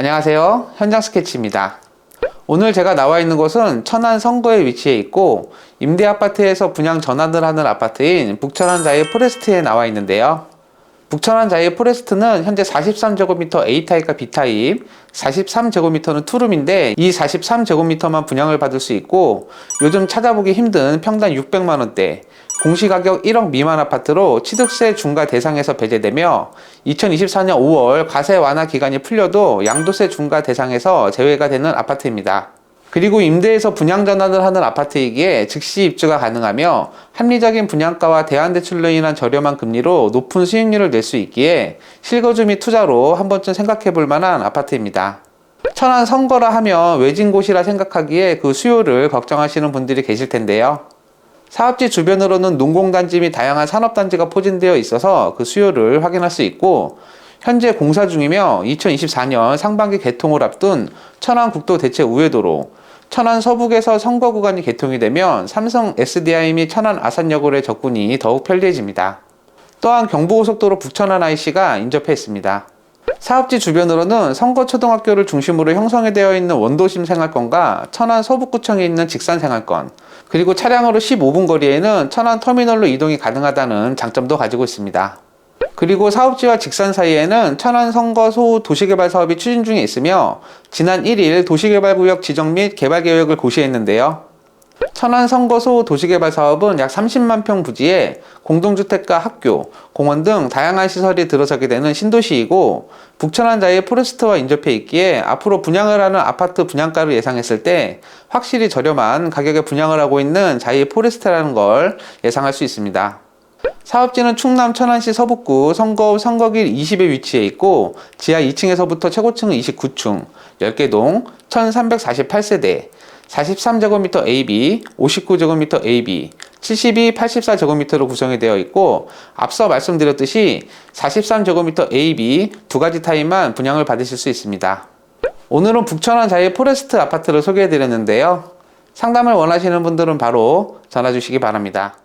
안녕하세요. 현장 스케치입니다. 오늘 제가 나와 있는 곳은 천안 선거에 위치해 있고 임대 아파트에서 분양 전환을 하는 아파트인 북천안 자이 포레스트에 나와 있는데요. 북천안 자이 포레스트는 현재 43제곱미터 A타입과 B타입, 43제곱미터는 투룸인데 이 43제곱미터만 분양을 받을 수 있고 요즘 찾아보기 힘든 평당 600만원대, 공시가격 1억 미만 아파트로 취득세 중과 대상에서 배제되며 2024년 5월 과세 완화 기간이 풀려도 양도세 중과 대상에서 제외가 되는 아파트입니다. 그리고 임대에서 분양 전환을 하는 아파트이기에 즉시 입주가 가능하며 합리적인 분양가와 대환대출로 인한 저렴한 금리로 높은 수익률을 낼 수 있기에 실거주 및 투자로 한 번쯤 생각해 볼 만한 아파트입니다. 천안 선거라 하면 외진 곳이라 생각하기에 그 수요를 걱정하시는 분들이 계실 텐데요. 사업지 주변으로는 농공단지 및 다양한 산업단지가 포진되어 있어서 그 수요를 확인할 수 있고 현재 공사 중이며 2024년 상반기 개통을 앞둔 천안 국도 대체 우회도로 천안 서북에서 선거 구간이 개통이 되면 삼성 SDI 및 천안 아산역으로의 접근이 더욱 편리해집니다. 또한 경부고속도로 북천안 IC가 인접해 있습니다. 사업지 주변으로는 선거초등학교를 중심으로 형성이 되어 있는 원도심 생활권과 천안 서북구청에 있는 직산 생활권, 그리고 차량으로 15분 거리에는 천안 터미널로 이동이 가능하다는 장점도 가지고 있습니다. 그리고 사업지와 직산 사이에는 천안 선거 소호 도시개발 사업이 추진 중에 있으며 지난 1일 도시개발구역 지정 및 개발 계획을 고시했는데요. 천안 선거 소호 도시개발 사업은 약 30만 평 부지에 공동주택과 학교, 공원 등 다양한 시설이 들어서게 되는 신도시이고 북천안 자의 포레스트와 인접해 있기에 앞으로 분양을 하는 아파트 분양가를 예상했을 때 확실히 저렴한 가격에 분양을 하고 있는 자이 포레스트라는 걸 예상할 수 있습니다. 사업지는 충남 천안시 서북구 선거읍 선거길 20에 위치해 있고 지하 2층에서부터 최고층은 29층, 10개 동, 1348세대, 43제곱미터 AB, 59제곱미터 AB, 72, 84제곱미터로 구성이 되어 있고 앞서 말씀드렸듯이 43제곱미터 AB 두 가지 타입만 분양을 받으실 수 있습니다. 오늘은 북천안 자이 포레스트 아파트를 소개해 드렸는데요. 상담을 원하시는 분들은 바로 전화 주시기 바랍니다.